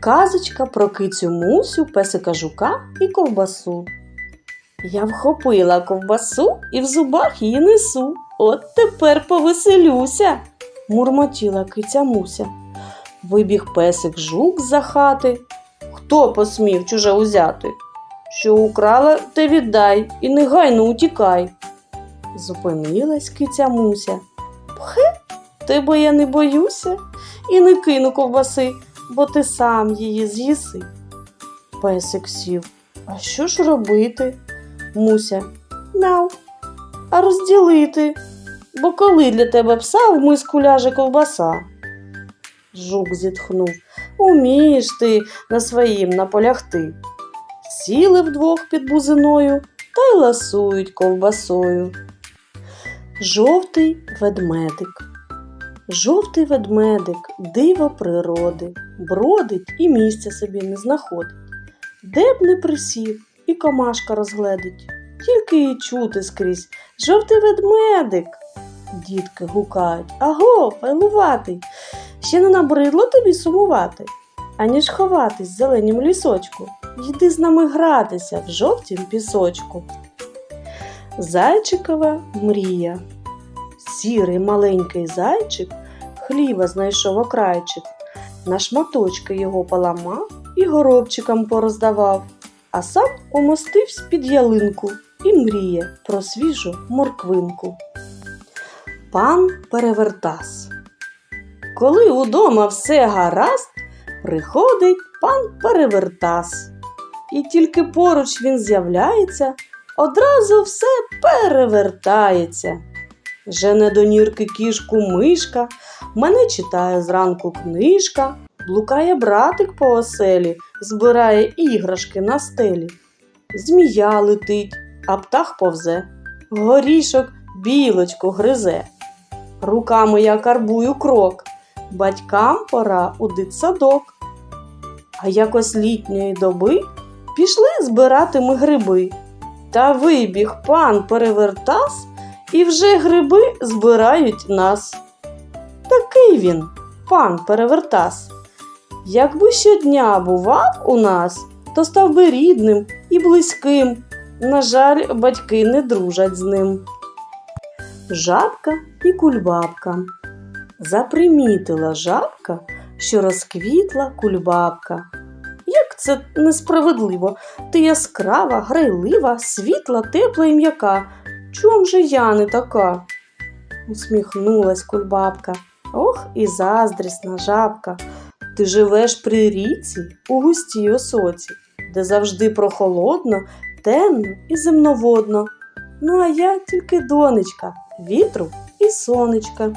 Казочка про кицю Мусю, песика жука і ковбасу. Я вхопила ковбасу і в зубах її несу. От тепер повеселюся, мурмотіла киця Муся. Вибіг песик жук за хати. Хто посмів чуже узяти? Що украла, те віддай і негайно утікай. Зупинилась киця Муся. Пхе, тебе я не боюся і не кину ковбаси, бо ти сам її з'їси. Песик сів. А що ж робити? Муся. Мяу. А розділити. Бо коли для тебе пса в миску ляже ковбаса? Жук зітхнув. Умієш ти на своїм наполягти. Сіли вдвох під бузиною та й ласують ковбасою. Жовтий ведмедик. Жовтий ведмедик, диво природи, бродить і місця собі не знаходить. Де б не присів, і комашка розгледить, тільки і чути скрізь жовтий ведмедик. Дітки гукають Аго, файлуватий, ще не набридло тобі сумувати, аніж ховатись в зеленім лісочку. Йди з нами гратися в жовтім пісочку. Зайчикова мрія. Сірий маленький зайчик хліба знайшов окрайчик, на шматочки його поламав і горобчикам пороздавав, а сам умостився під ялинку і мріє про свіжу морквинку. Пан Перевертас. Коли удома все гаразд, приходить пан Перевертас. І тільки поруч він з'являється, одразу все перевертається. Жене до нірки кішку мишка, мене читає зранку книжка, блукає братик по оселі, збирає іграшки на стелі. Змія летить, а птах повзе, горішок білочку гризе. Руками я карбую крок, батькам пора у дитсадок. А якось літньої доби пішли збирати ми гриби. Та вибіг пан перевертас, і вже гриби збирають нас. Такий він, пан перевертас. Якби щодня бував у нас, то став би рідним і близьким. На жаль, батьки не дружать з ним. Жабка і кульбабка. Запримітила жабка, що розквітла кульбабка. Як це несправедливо, ти яскрава, грайлива, світла, тепла і м'яка. Чом же я не така? усміхнулась кульбабка. Ох і заздрісна жабка. Ти живеш при ріці у густій осоці, де завжди прохолодно, темно і земноводно. Ну а я тільки донечка, вітру і сонечка.